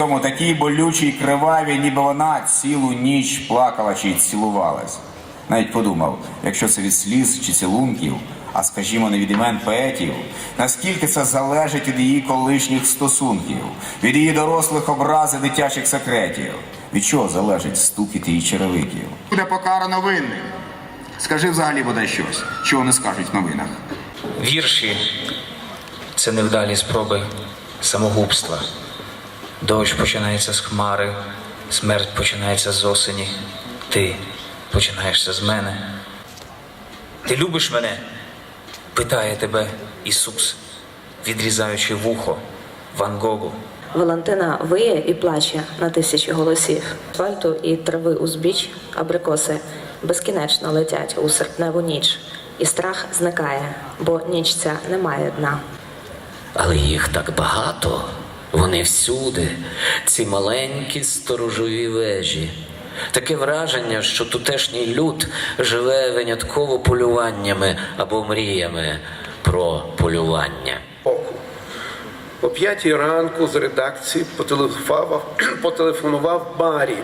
Тому такі болючі й криваві, ніби вона цілу ніч плакала чи цілувалась. Навіть подумав, якщо це від сліз чи цілунків, а скажімо, не від імен поетів, наскільки це залежить від її колишніх стосунків, від її дорослих образи дитячих секретів. Від чого залежить стукіт її черевиків? Буде покарано винним. Скажи взагалі бодай щось, чого не скажуть в новинах. Вірші це невдалі спроби самогубства. Дощ починається з хмари, смерть починається з осені. Ти починаєшся з мене. Ти любиш мене? питає тебе Ісус, відрізаючи вухо Ван Гогу. Валентина виє і плаче на тисячі голосів. Асфальту і трави узбіч, абрикоси безкінечно летять у серпневу ніч, і страх зникає, бо ніч ця не має дна. Але їх так багато, вони всюди, ці маленькі сторожові вежі. Таке враження, що тутешній люд живе винятково полюваннями або мріями про полювання. О п'ятій ранку з редакції потелефонував, потелефонував Барі.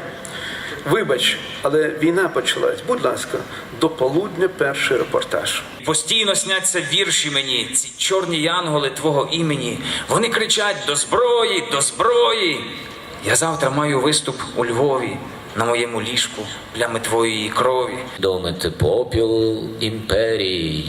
Вибач, але війна почалась. Будь ласка, до полудня перший репортаж. Постійно сняться вірші мені, ці чорні янголи твого імені. Вони кричать до зброї, до зброї. Я завтра маю виступ у Львові на моєму ліжку плями твоєї крові. Домити попіл імперій,